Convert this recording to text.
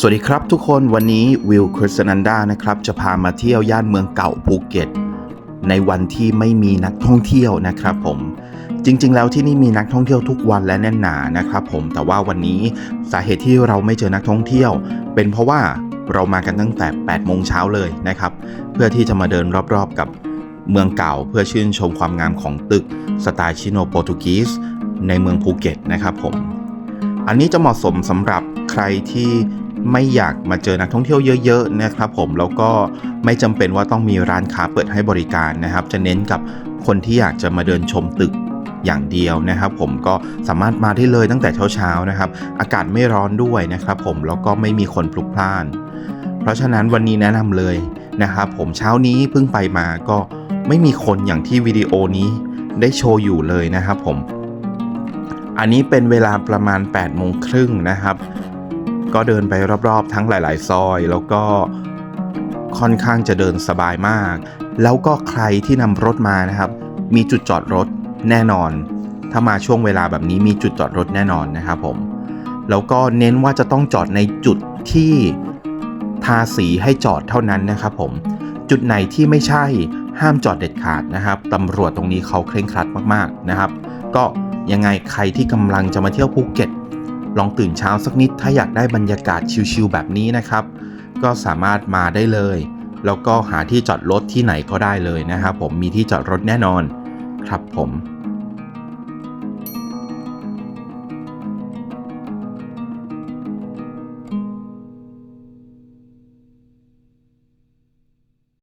สวัสดีครับทุกคนวันนี้วิลคริสนันดานะครับจะพามาเที่ยวย่านเมืองเก่าภูเก็ต ในวันที่ไม่มีนักท่องเที่ยวนะครับผมจริง ๆ แล้วที่นี่มีนักท่องเที่ยวทุกวันและแน่นหนานะครับผมแต่ว่าวันนี้สาเหตุที่เราไม่เจอนักท่องเที่ยว เป็นเพราะว่าเรามากันตั้งแต่ 8 โมงเช้าเลยนะครับ เพื่อที่จะมาเดินรอบๆกับเมืองเก่า เพื่อชื่นชมความงามของตึกสไตล์ชิโนโปรตุกีสในเมืองภูเก็ตนะครับผม อันนี้จะเหมาะสมสำหรับใครที่ ไม่อยากมาเจอนักท่องเที่ยวเยอะๆนะครับผมแล้วก็ไม่จำเป็นว่าต้องมีร้านค้าเปิดให้บริการนะครับ จะเน้นกับคนที่อยากจะมาเดินชมตึกอย่างเดียวนะครับ ผมก็สามารถมาได้เลยตั้งแต่เช้าๆนะครับ อากาศไม่ร้อนด้วยนะครับผมแล้วก็ไม่มีคนพลุกพล่าน เพราะฉะนั้นวันนี้แนะนำเลยนะครับผมเช้านี้เพิ่งไปมาก็ไม่มีคนอย่างที่วิดีโอนี้ได้โชว์อยู่เลยนะครับผมอันนี้เป็นเวลาประมาณ8โมงครึ่งนะครับ ก็เดินไปรอบๆ ทั้งหลายๆ ซอย แล้วก็ค่อนข้างจะเดินสบายมาก แล้วก็ใครที่นำรถมานะครับ มีจุดจอดรถแน่นอน ถ้ามาช่วงเวลาแบบนี้มีจุดจอดรถแน่นอนนะครับผม แล้วก็เน้นว่าจะต้องจอดในจุดที่ทาสีให้จอดเท่านั้นนะครับผม จุดไหนที่ไม่ใช่ห้ามจอดเด็ดขาดนะครับตำรวจตรงนี้เขาเคร่งครัดมากๆนะครับ ก็ยังไงใครที่กำลังจะมาเที่ยวภูเก็ต ลองตื่นเช้าสักนิดถ้าอยากได้บรรยากาศชิลๆแบบนี้นะครับ ก็สามารถมาได้เลย แล้วก็หาที่จอดรถที่ไหนก็ได้เลยนะครับผมมีที่จอดรถแน่นอน ครับผม